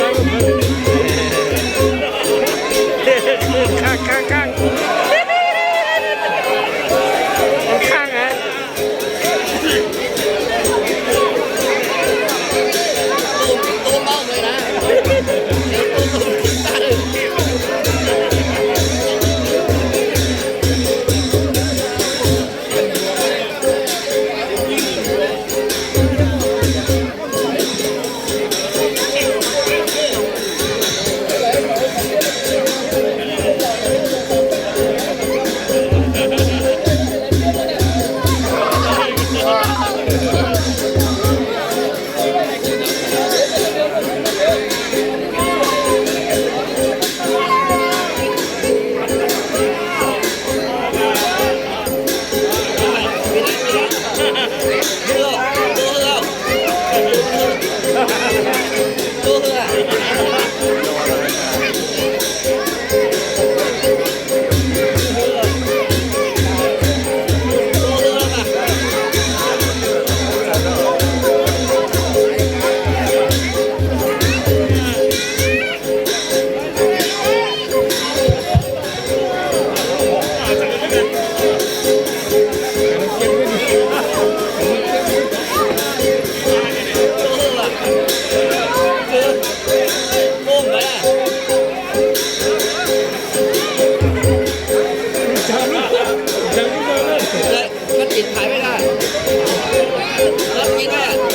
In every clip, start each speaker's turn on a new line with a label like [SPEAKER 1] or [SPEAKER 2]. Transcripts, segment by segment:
[SPEAKER 1] ข้า Martina.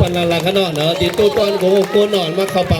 [SPEAKER 1] ปันลาลา
[SPEAKER 2] ข
[SPEAKER 1] นอเนาะติดตัวตอนของคนนอนมาเข้าป